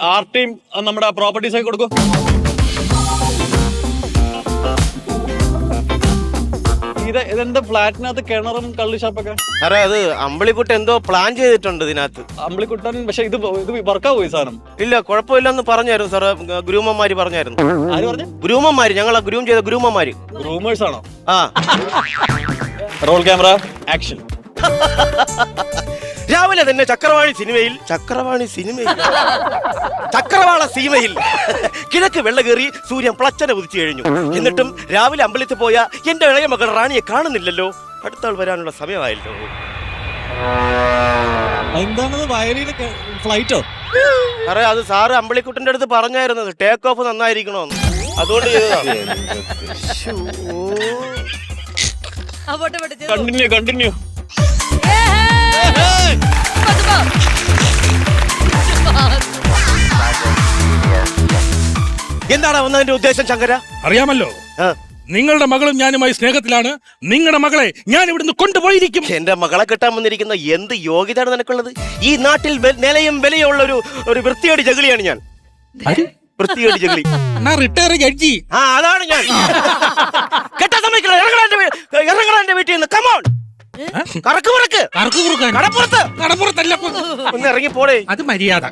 R team നമ്മുടെ properties ഒക്കെ കൊടുക്കും. ഇത് ഇതെന്താ ഫ്ലാറ്റിനകത്ത് കിണറും കള്ളി ഷാപ്പൊക്കെ? സാറേ അത് അമ്പിളിക്കുട്ടൻ എന്തോ പ്ലാൻ ചെയ്തിട്ടുണ്ട് ഇതിനകത്ത്. അമ്പിളിക്കുട്ടൻ പക്ഷെ ഇത് ഇത് വർക്കാവോ ഈ സാധനം. ഇല്ല കുഴപ്പമില്ലെന്ന് പറഞ്ഞായിരുന്നു സാറേ ഗ്രൂമന്മാര് പറഞ്ഞായിരുന്നു. ആര് പറഞ്ഞു? ഗ്രൂമന്മാര് ഞങ്ങളെ ഗ്രൂം ചെയ്ത ഗ്രൂമന്മാര്. ഗ്രൂമേഴ്സ് ആണോ? ആ. റോൾ ക്യാമറ ആക്ഷൻ രാവിലെ തന്നെ ചക്രവാണി സിനിമയിൽ. ചക്രവാണി സിനിമയിൽ? ചക്രവാള സിനിമയിൽ. കിഴക്ക് വെള്ള കയറി സൂര്യൻ പ്ലച്ചനെ ഉദിച്ചു കഴിഞ്ഞു. എന്നിട്ടും രാവിലെ അമ്പലത്തിൽ പോയ എന്റെ ഇളയ മകൾ റാണിയെ കാണുന്നില്ലല്ലോ. അടുത്താൾ വരാനുള്ള സമയമായല്ലോ. എന്താണത് ഫ്ലൈറ്റോ? സാറേ അത് സാറ് അമ്പളിക്കുട്ടന്റെ അടുത്ത് പറഞ്ഞായിരുന്നത് ടേക്ക് ഓഫ് നന്നായിരിക്കണോന്ന്. അതുകൊണ്ട് ചെയ്തതാണ്. കണ്ടിന്യൂ കണ്ടിന്യൂ എന്താണ് വന്നതിന്റെ ഉദ്ദേശം ശങ്കര? അറിയാമല്ലോ. ആ, നിങ്ങളുടെ മകളും ഞാനുമായി സ്നേഹത്തിലാണ്. നിങ്ങളുടെ മകളെ ഞാൻ ഇവിടുന്ന് കൊണ്ടുപോയിരിക്കും. എന്റെ മകളെ കിട്ടാൻ വന്നിരിക്കുന്ന എന്ത് യോഗ്യതയാണ് നിനക്കുള്ളത്? ഈ നാട്ടിൽ വെ- നിലയും വിലയുള്ള ഒരു ഒരു വൃത്തിയേട് ജഗളിയാണ് ഞാൻ. വൃത്തിയേട് ജഗളി. റിട്ടയർ ജഡ്ജി ആ അതാണ് ഞാൻ. കെട്ടാൻ സമ്മതിക്കില്ല ഇറങ്ങണ എന്റെ വീ- ഇറങ്ങണ എന്റെ വീട്ടിൽ നിന്ന്. കമോൺ കറക്ക് പുറക്ക്. കടപ്പുറത്ത്. കടപ്പുറത്തല്ല ഒന്ന് ഇറങ്ങി പോടേ. അത് മര്യാദ.